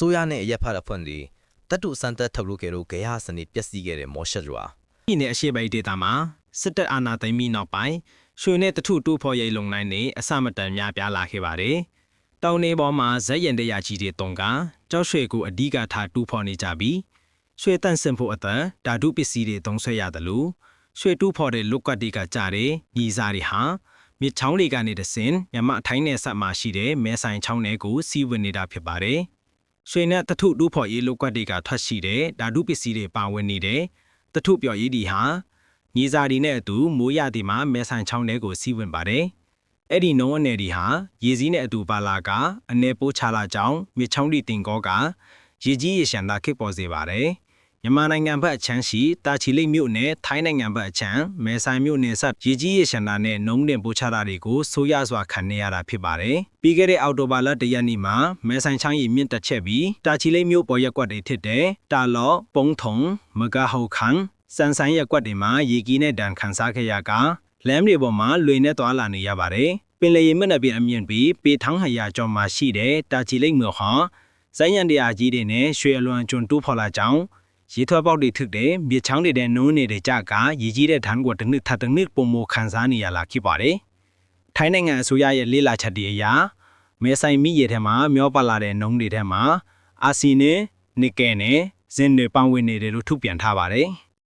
စိုးရနဲ့ရက်ဖတ်အဖွဲ့တွေတပ်တူစံတက်ထုတ်လို့ခဲ့တော့ဂေဟစနစ်ပျက်စီးခဲ့တဲ့မော်ရှက်ရွာပြည်နယ်အရှေ့ပိုင်းဒေသမှာစစ်တပ်အာဏာသိမ်းပြီးနောက်ပိုင်းရွှေနဲ့တထုတူဖော်ရိပ်လုံနိုင်နေအစမတန်များပြားလာခဲ့ပါတယ်။တောင်နေပေါ်မှာဇက်ရင်တရာကြီးတွေတုံကကြောက်ရွှေကိုအဓိကထားတူဖော်နေကြပြီးရွှေတန့်စင်ဖို့အတန်ဓာတုပစ္စည်းတွေသုံးဆွဲရတယ်လို့ရွှေတူဖော်တဲ့လုတ်ကတ်တွေကကြတဲ့ညီစားတွေဟာမြစ်ချောင်းတွေကနေတဆင်မြမအထိုင်းနယ်ဆက်မှာရှိတဲ့မဲဆိုင်ချောင်းတွေကိုစီးဝင်နေတာဖြစ်ပါတယ်။ ရွှေနဲ့တထုတူဖော်ရေးလောက်ကွက်တွေကထွက်ရှိတဲ့ဓာတုပစ္စည်းတွေပါဝင်နေတဲ့တထုပြော်ရည်ဒီဟာညီစာဒီနဲ့အတူမိုးရသည်မှာမဲဆိုင်ချောင်းတွေကိုစီးဝင်ပါတယ်။အဲ့ဒီနုံအနေဒီဟာရေစည်းနဲ့အတူပါလာကအ내ပိုးချလာကြောင်းမြစ်ချောင်းဒီတင်ကောကရေကြီးရေရှမ်းသာခစ်ပေါ်စေပါတယ်။ မြန်မာနိုင်ငံဘက်အချမ်းရှိတာချီလိတ်မြို့နယ်ထိုင်းနိုင်ငံဘက်အချမ်းမဲဆိုင်မြို့နယ်ဆက်ရေကြီးရေရှမ်းသာနဲ့နုံတင်ပိုးချတာတွေကိုဆိုးရစွာခံနေရတာဖြစ်ပါတယ်။ပြီးခဲ့တဲ့အောက်တိုဘာလတရက်နေ့မှာမဲဆိုင်ချောင်းရီမြင့်တက်ချက်ပြီးတာချီလိတ်မြို့ပေါ်ရက်ကွက်တွေဖြစ်တဲ့တာလော့ပုံးထုံမဂါဟောက်ခန်းစန်ဆိုင်ရက်ကွက်တွေမှာရေကြီးနဲ့ဒဏ်ခံစားခဲ့ရကလမ်းတွေပေါ်မှာလွေနဲ့သွားလာနေရပါတယ်။ပင်လေရင်မျက်နှာပြင်အမြင့်ပြီးပေထောင်းဟရာကျော်မှာရှိတဲ့တာချီလိတ်မြို့ဟာဇိုင်းရန်တရားကြီးတွေနဲ့ရွှေအလွန်ကျွန်းတူးဖော်လာကြောင်း ရေထွက်ပေါက်တွေทึกတဲ့မြေချောင်းတွေတဲ့နုံးနေတဲ့ကြကရေကြီးတဲ့ဓာတ်ကွက်တစ်နှစ်ထပ်တစ်နှစ်ပုံမခံစားနေရလာဖြစ်ပါတယ်။ထိုင်းနိုင်ငံအစိုးရရဲ့လေးလာချက်တွေအရမဲဆိုင်မိရေထဲမှာမျောပါလာတဲ့နုံးတွေထဲမှာအာဆီနဲ့နီကယ်နဲ့ဇင်းတွေပန်းဝင်နေတယ်လို့ထုတ်ပြန်ထားပါတယ်။